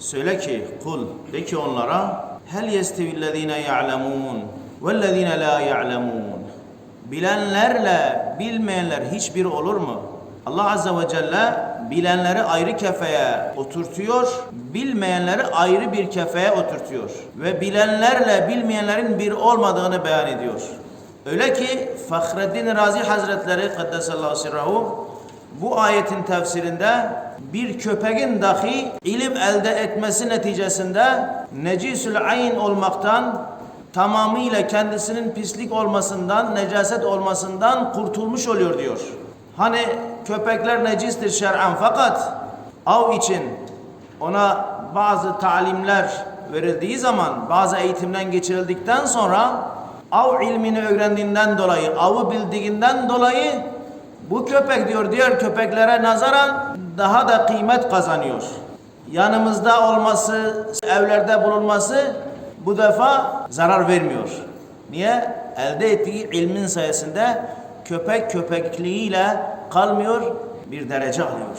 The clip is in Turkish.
Söyle ki kul de ki onlara hel yestevillezine ya'lemun vellezine la ya'lemun bilenlerle bilmeyenler hiçbir olur mu? Allah Azze ve Celle bilenleri ayrı kefeye oturtuyor, bilmeyenleri ayrı bir kefeye oturtuyor. Ve bilenlerle bilmeyenlerin bir olmadığını beyan ediyor. Öyle ki Fahreddin Razi Hazretleri Kaddesallahu sirrahu bu ayetin tefsirinde bir köpeğin dahi ilim elde etmesi neticesinde necisül ayn olmaktan tamamıyla kendisinin pislik olmasından, necaset olmasından kurtulmuş oluyor diyor. Hani köpekler necistir şer'an fakat av için ona bazı talimler verildiği zaman, bazı eğitimden geçirildikten sonra av ilmini öğrendiğinden dolayı, avı bildiğinden dolayı bu köpek diyor diğer köpeklere nazaran daha da kıymet kazanıyor. Yanımızda olması, evlerde bulunması bu defa zarar vermiyor. Niye? Elde ettiği ilmin sayesinde köpek köpekliğiyle kalmıyor, bir derece alıyor.